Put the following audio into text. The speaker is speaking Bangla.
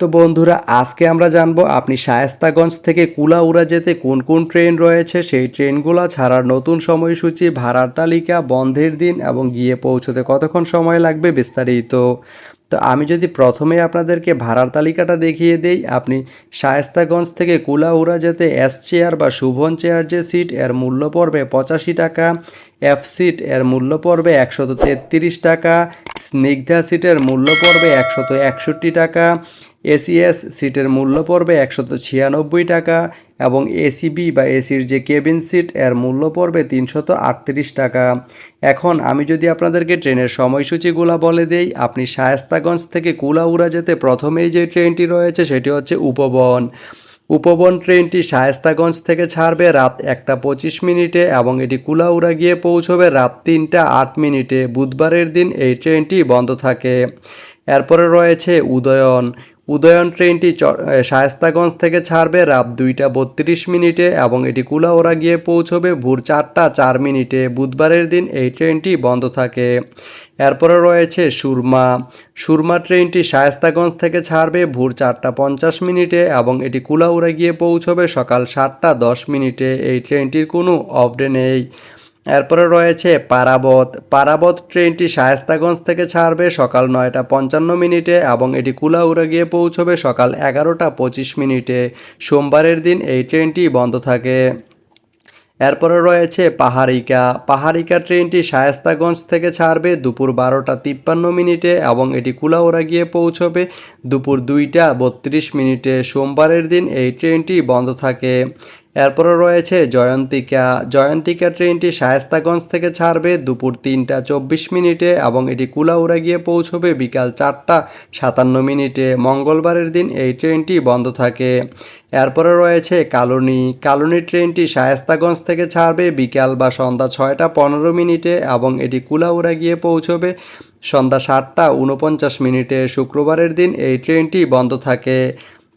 তো বন্ধুরা, আজকে আমরা জানব আপনি শায়েস্তাগঞ্জ থেকে কুলাউড়া যেতে কোন কোন ট্রেন রয়েছে? সেই ট্রেনগুলো ছাড়ার নতুন সময়সূচি, ভাড়ার তালিকা, বন্ধের দিন এবং গিয়ে পৌঁছতে কতক্ষণ সময় লাগবে বিস্তারিত। তো আমি যদি প্রথমে আপনাদেরকে ভাড়ার তালিকাটা দেখিয়ে দেই, আপনি শায়েস্তাগঞ্জ থেকে কুলাউড়া যেতে এস চেয়ার বা শুভন চেয়ার যে সিট এর মূল্য পড়বে পঁচাশি টাকা এফ সিট এর মূল্য পড়বে একশত তেত্রিশ টাকা স্নিগ্ধা সিটের মূল্য পড়বে একশত একষট্টি টাকা এসিএস সিটের মূল্য পড়বে একশত ছিয়ানব্বই টাকা এবং এসিবি বা এসির যে কেবিন সিট, এর মূল্য পড়বে তিনশত আটত্রিশ টাকা। এখন আমি যদি আপনাদেরকে ট্রেনের সময়সূচিগুলো বলে দেই, আপনি শায়েস্তাগঞ্জ থেকে কুলাউড়া যেতে প্রথমেই যে ট্রেনটি রয়েছে সেটি হচ্ছে উপবন। উপবন ট্রেনটি শায়েস্তাগঞ্জ থেকে ছাড়বে রাত একটা পঁচিশ মিনিটে এবং এটি কুলাউড়া গিয়ে পৌঁছবে রাত তিনটা আট মিনিটে। বুধবারের দিন এই ট্রেনটি বন্ধ থাকে। এরপরে রয়েছে উদয়ন। উদয়ন ট্রেনটি শায়েস্তাগঞ্জ থেকে ছাড়বে রাত দুইটা বত্রিশ মিনিটে এবং এটি কুলাওড়া গিয়ে পৌঁছবে ভোর চারটা চার মিনিটে। বুধবারের দিন এই ট্রেনটি বন্ধ থাকে। এরপরে রয়েছে সুরমা। সুরমা ট্রেনটি শায়েস্তাগঞ্জ থেকে ছাড়বে ভোর চারটা পঞ্চাশ মিনিটে এবং এটি কুলাউড়া গিয়ে পৌঁছবে সকাল সাতটা দশ মিনিটে। এই ট্রেনটির কোনো অফডে নেই। এরপরে রয়েছে পারাবত। পারাবত ট্রেনটি শায়েস্তাগঞ্জ থেকে ছাড়বে সকাল নয়টা পঞ্চান্ন মিনিটে এবং এটি কুলাউড়া গিয়ে পৌঁছবে সকাল এগারোটা পঁচিশ মিনিটে। সোমবারের দিন এই ট্রেনটি বন্ধ থাকে। এরপরে রয়েছে পাহাড়িকা। পাহাড়িকা ট্রেনটি শায়েস্তাগঞ্জ থেকে ছাড়বে দুপুর বারোটা তিপ্পান্ন মিনিটে এবং এটি কুলাউড়া গিয়ে পৌঁছবে দুপুর দুইটা বত্রিশ মিনিটে। সোমবারের দিন এই ট্রেনটি বন্ধ থাকে। এরপরে রয়েছে জয়ন্তিকা। জয়ন্তিকা ট্রেনটি শায়েস্তাগঞ্জ থেকে ছাড়বে দুপুর তিনটা চব্বিশ মিনিটে এবং এটি কুলাউড়া গিয়ে পৌঁছবে বিকাল চারটা সাতান্ন মিনিটে। মঙ্গলবারের দিন এই ট্রেনটি বন্ধ থাকে। এরপরে রয়েছে কালনি। কালনি ট্রেনটি শায়েস্তাগঞ্জ থেকে ছাড়বে বিকাল বা সন্ধ্যা ছয়টা পনেরো মিনিটে এবং এটি কুলাউড়া গিয়ে পৌঁছবে সন্ধ্যা সাতটা উনপঞ্চাশ মিনিটে। শুক্রবারের দিন এই ট্রেনটি বন্ধ থাকে।